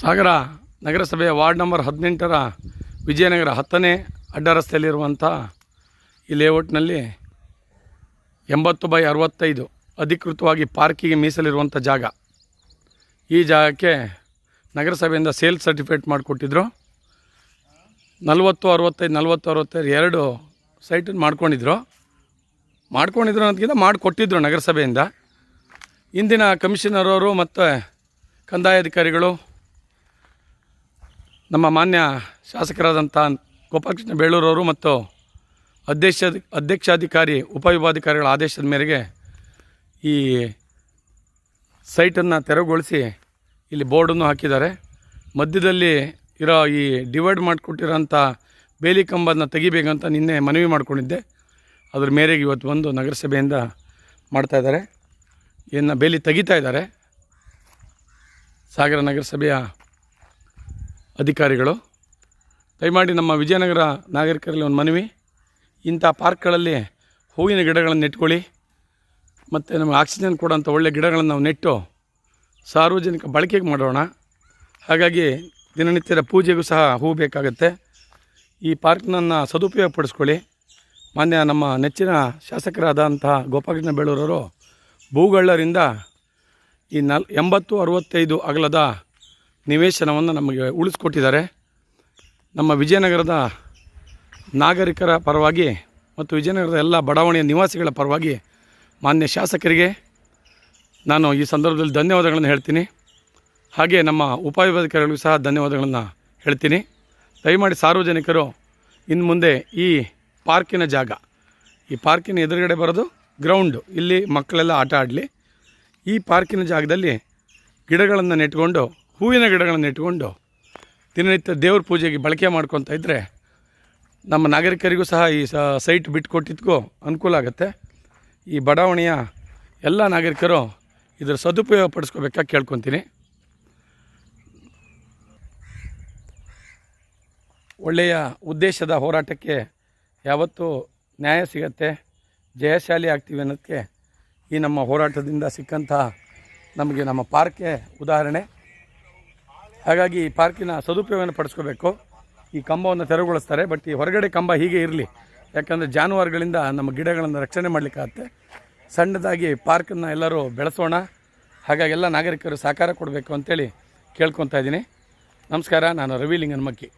ಸಾಗರ ನಗರಸಭೆಯ ward number ಹದಿನೆಂಟರ ವಿಜಯನಗರ ಹತ್ತನೇ ಅಡ್ಡ ರಸ್ತೆಯಲ್ಲಿರುವಂಥ ಈ ಲೇಔಟ್ನಲ್ಲಿ ಎಂಬತ್ತು ಬೈ ಅರವತ್ತೈದು ಅಧಿಕೃತವಾಗಿ ಪಾರ್ಕಿಗೆ ಮೀಸಲಿರುವಂಥ ಜಾಗ. ಈ ಜಾಗಕ್ಕೆ ನಗರಸಭೆಯಿಂದ ಸೇಲ್ ಸರ್ಟಿಫಿಕೇಟ್ ಮಾಡಿಕೊಟ್ಟಿದ್ರು. ನಲವತ್ತು ಅರವತ್ತೈದು ನಲವತ್ತು ಅರವತ್ತೈದು ಎರಡು ಸೈಟನ್ನು ಮಾಡ್ಕೊಂಡಿದ್ರು. ಮಾಡ್ಕೊಂಡಿದ್ರು ಅನ್ನೋದಕ್ಕಿಂತ ಮಾಡಿಕೊಟ್ಟಿದ್ರು ನಗರಸಭೆಯಿಂದ. ಇಂದಿನ ಕಮಿಷನರ್ ಅವರು ಮತ್ತು ಕಂದಾಯ ಅಧಿಕಾರಿಗಳು ನಮ್ಮ ಮಾನ್ಯ ಶಾಸಕರಾದಂಥ ಗೋಪಾಲಕೃಷ್ಣ ಬೇಳೂರವರು ಮತ್ತು ಅಧ್ಯಕ್ಷ ಅಧ್ಯಕ್ಷಾಧಿಕಾರಿ, ಉಪವಿಭಾಧಿಕಾರಿಗಳ ಆದೇಶದ ಮೇರೆಗೆ ಈ ಸೈಟನ್ನು ತೆರವುಗೊಳಿಸಿ ಇಲ್ಲಿ ಬೋರ್ಡನ್ನು ಹಾಕಿದ್ದಾರೆ. ಮಧ್ಯದಲ್ಲಿ ಇರೋ ಈ ಡಿವೈಡ್ ಮಾಡಿಕೊಟ್ಟಿರೋಂಥ ಬೇಲಿ ಕಂಬನ ತೆಗಿಬೇಕಂತ ನಿನ್ನೆ ಮನವಿ ಮಾಡಿಕೊಂಡಿದ್ದೆ. ಅದ್ರ ಮೇರೆಗೆ ಇವತ್ತು ಬಂದು ನಗರಸಭೆಯಿಂದ ಮಾಡ್ತಾ ಇದ್ದಾರೆ. ಇನ್ನು ಬೇಲಿ ತೆಗಿತಾ ಇದ್ದಾರೆ. ಸಾಗರ ನಗರಸಭೆಯ ಅಧಿಕಾರಿಗಳು, ದಯಮಾಡಿ ನಮ್ಮ ವಿಜಯನಗರ ನಾಗರಿಕರಲ್ಲಿ ಒಂದು ಮನವಿ. ಇಂಥ ಪಾರ್ಕ್ಗಳಲ್ಲಿ ಹೂವಿನ ಗಿಡಗಳನ್ನು ನೆಟ್ಕೊಳ್ಳಿ. ಮತ್ತು ನಮಗೆ ಆಕ್ಸಿಜನ್ ಕೊಡೋಂಥ ಒಳ್ಳೆಯ ಗಿಡಗಳನ್ನು ನಾವು ನೆಟ್ಟು ಸಾರ್ವಜನಿಕ ಬಳಕೆಗೆ ಮಾಡೋಣ. ಹಾಗಾಗಿ ದಿನನಿತ್ಯದ ಪೂಜೆಗೂ ಸಹ ಹೂವು ಬೇಕಾಗುತ್ತೆ. ಈ ಪಾರ್ಕ್ನನ್ನು ಸದುಪಯೋಗ ಪಡಿಸ್ಕೊಳ್ಳಿ ಮಾನ್ಯ ನಮ್ಮ ನೆಚ್ಚಿನ ಶಾಸಕರಾದಂತಹ ಗೋಪಾಲಕೃಷ್ಣ ಬೇಳೂರವರು ಭೂಗಳ್ಳರಿಂದ ಈ ನಲ್ ಎಂಬತ್ತು ಅರವತ್ತೈದು ಅಗಲದ ನಿವೇಶನವನ್ನು ನಮಗೆ ಉಳಿಸ್ಕೊಟ್ಟಿದ್ದಾರೆ. ನಮ್ಮ ವಿಜಯನಗರದ ನಾಗರಿಕರ ಪರವಾಗಿ ಮತ್ತು ವಿಜಯನಗರದ ಎಲ್ಲ ಬಡಾವಣೆಯ ನಿವಾಸಿಗಳ ಪರವಾಗಿ ಮಾನ್ಯ ಶಾಸಕರಿಗೆ ನಾನು ಈ ಸಂದರ್ಭದಲ್ಲಿ ಧನ್ಯವಾದಗಳನ್ನು ಹೇಳ್ತೀನಿ. ಹಾಗೆ ನಮ್ಮ ಉಪವಿಭಾಧಿಕಾರಿಗಳಿಗೂ ಸಹ ಧನ್ಯವಾದಗಳನ್ನು ಹೇಳ್ತೀನಿ. ದಯಮಾಡಿ ಸಾರ್ವಜನಿಕರು ಇನ್ನು ಮುಂದೆ ಈ ಪಾರ್ಕಿನ ಜಾಗ, ಈ ಪಾರ್ಕಿನ ಎದುರುಗಡೆ ಬರೋದು ಗ್ರೌಂಡು, ಇಲ್ಲಿ ಮಕ್ಕಳೆಲ್ಲ ಆಟ ಆಡಲಿ. ಈ ಪಾರ್ಕಿನ ಜಾಗದಲ್ಲಿ ಗಿಡಗಳನ್ನು ನೆಟ್ಕೊಂಡು ಹೂವಿನ ಗಿಡಗಳನ್ನು ಇಟ್ಕೊಂಡು ದಿನನಿತ್ಯ ದೇವ್ರ ಪೂಜೆಗೆ ಬಳಕೆ ಮಾಡ್ಕೊತಾ ಇದ್ದರೆ ನಮ್ಮ ನಾಗರಿಕರಿಗೂ ಸಹ ಈ ಸೈಟ್ ಬಿಟ್ಟುಕೊಟ್ಟಿದ್ದಕ್ಕೂ ಅನುಕೂಲ ಆಗುತ್ತೆ. ಈ ಬಡಾವಣೆಯ ಎಲ್ಲ ನಾಗರಿಕರು ಇದರ ಸದುಪಯೋಗ ಪಡಿಸ್ಕೋಬೇಕಾಗಿ ಕೇಳ್ಕೊತೀನಿ. ಒಳ್ಳೆಯ ಉದ್ದೇಶದ ಹೋರಾಟಕ್ಕೆ ಯಾವತ್ತೂ ನ್ಯಾಯ ಸಿಗತ್ತೆ. ಜಯಶಾಲಿ ಆಗ್ತೀವಿ ಅನ್ನೋದಕ್ಕೆ ಈ ನಮ್ಮ ಹೋರಾಟದಿಂದ ಸಿಕ್ಕಂತಹ ನಮಗೆ ನಮ್ಮ ಪಾರ್ಕೆ ಉದಾಹರಣೆ. ಹಾಗಾಗಿ ಈ ಪಾರ್ಕಿನ ಸದುಪಯೋಗವನ್ನು ಪಡಿಸ್ಕೋಬೇಕು. ಈ ಕಂಬವನ್ನು ತೆರವುಗೊಳಿಸ್ತಾರೆ, ಬಟ್ ಈ ಹೊರಗಡೆ ಕಂಬ ಹೀಗೆ ಇರಲಿ. ಯಾಕಂದರೆ ಜಾನುವಾರುಗಳಿಂದ ನಮ್ಮ ಗಿಡಗಳನ್ನು ರಕ್ಷಣೆ ಮಾಡಲಿಕ್ಕಾಗತ್ತೆ. ಸಣ್ಣದಾಗಿ ಪಾರ್ಕನ್ನು ಎಲ್ಲರೂ ಬೆಳೆಸೋಣ. ಹಾಗಾಗಿ ಎಲ್ಲ ನಾಗರಿಕರು ಸಹಕಾರ ಕೊಡಬೇಕು ಅಂತೇಳಿ ಕೇಳ್ಕೊತಾ ಇದ್ದೀನಿ. ನಮಸ್ಕಾರ, ನಾನು ರವಿ ಲಿಂಗನಮಕ್ಕಿ